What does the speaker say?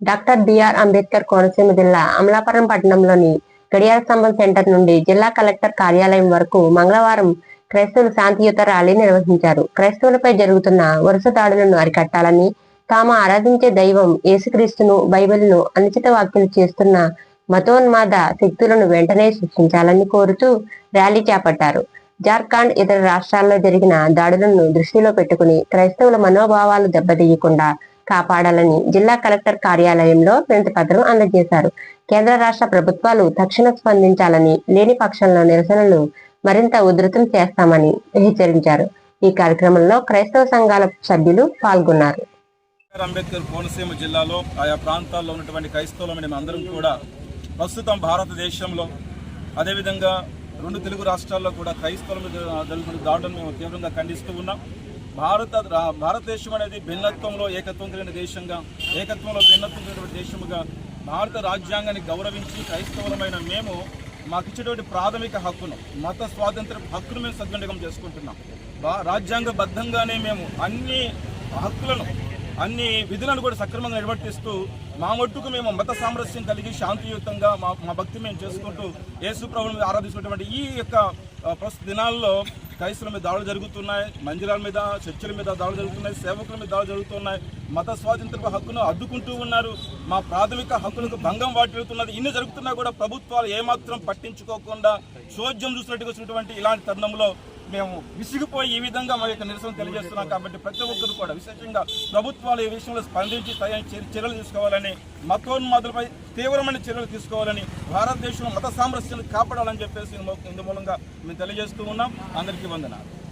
Doctor BR Ambedkar Konaseema జిల్లా అమలాపురం పట్టణంలోని గడియార స్తంభం సెంటర్ నుండి జిల్లా కలెక్టర్ కార్యాలయం వరకు మంగళవారం క్రైస్తవులు శాంతియుత ర్యాలీ నిర్వహించారు. క్రైస్తవులపై జరుగుతున్న వరుస దాడులను అరికట్టాలని తాము ఆరాధించే దైవం యేసుక్రీస్తును బైబిల్ను అనుచిత వ్యాఖ్యలు చేస్తున్న మతోన్మాద శక్తులను వెంటనే శిక్షించాలని కోరుతూ ర్యాలీ చేపట్టారు. జార్ఖండ్ ఇతర రాష్ట్రాల్లో జరిగిన దాడులను దృష్టిలో పెట్టుకుని క్రైస్తవుల మనోభావాలు దెబ్బతీయకుండా కాపాడాలని జిల్లా కలెక్టర్ కార్యాలయంలో వినతిపత్రం అందజేశారు. కేంద్ర రాష్ట్ర ప్రభుత్వాలు తక్షణ స్పందించాలని లేని పక్షంలో నిరసనలు మరింత ఉధృతం చేస్తామని హెచ్చరించారు. ఈ కార్యక్రమంలో క్రైస్తవ సంఘాల సభ్యులు పాల్గొన్నారు. అంబేద్కర్ కోనసీమ జిల్లాలో ఆయా ప్రాంతాల్లో ఉన్నటువంటి క్రైస్తవులు మేము అందరం కూడా ప్రస్తుతం భారతదేశంలో అదేవిధంగా రెండు తెలుగు రాష్ట్రాల్లో కూడా క్రైస్తవుల మీద జరుగుతున్న దాడులను మేము తీవ్రంగా ఖండిస్తూ ఉన్నాం. భారత రా- భారతదేశం అనేది భిన్నత్వంలో ఏకత్వం కలిగిన దేశంగా ఏకత్వంలో భిన్నత్వం కలిగిన దేశముగా భారత రాజ్యాంగాన్ని గౌరవించి క్రైస్తవులమైన మేము మాకు ఇచ్చేటువంటి ప్రాథమిక హక్కును మత స్వాతంత్ర హక్కును మేము సద్వినియోగం చేసుకుంటున్నాం. బా- రాజ్యాంగబద్ధంగానే మేము అన్ని హక్కులను అన్ని విధులను కూడా సక్రమంగా నిర్వర్తిస్తూ మా మట్టుకు మేము మత సామరస్యం కలిగి శాంతియుతంగా మా మా భక్తి మేము చేసుకుంటూ యేసు ప్రభుని ఆరాధిస్తున్నటువంటి ఈ యొక్క ప్రస్తుత దినాల్లో క్రైస్తుల మీద దాడులు జరుగుతున్నాయి మందిరాల మీద చర్చల మీద దాడులు జరుగుతున్నాయి సేవకుల మీద దాడులు జరుగుతున్నాయి. మత స్వాతంత్ర హక్కును అడ్డుకుంటూ ఉన్నారు. మా ప్రాథమిక హక్కులకు భంగం వాటిల్లుతున్నది. ఇన్ని జరుగుతున్నా కూడా ప్రభుత్వాలు ఏమాత్రం పట్టించుకోకుండా శోద్యం చూసినట్టుగా వచ్చినటువంటి ఇలాంటి తరుణంలో మేము విసిగిపోయి ఈ విధంగా మా యొక్క నిరసన తెలియజేస్తున్నాం కాబట్టి ప్రతి ఒక్కరు కూడా విశేషంగా ప్రభుత్వాలు ఈ విషయంలో స్పందించి చర్యలు తీసుకోవాలని మతోన్మాదులపై తీవ్రమైన చర్యలు తీసుకోవాలని భారతదేశంలో మత సామరస్యాన్ని కాపాడాలని చెప్పేసి ఇందు మూలంగా మేము తెలియజేస్తూ ఉన్నాం. అందరికీ వందనాలు.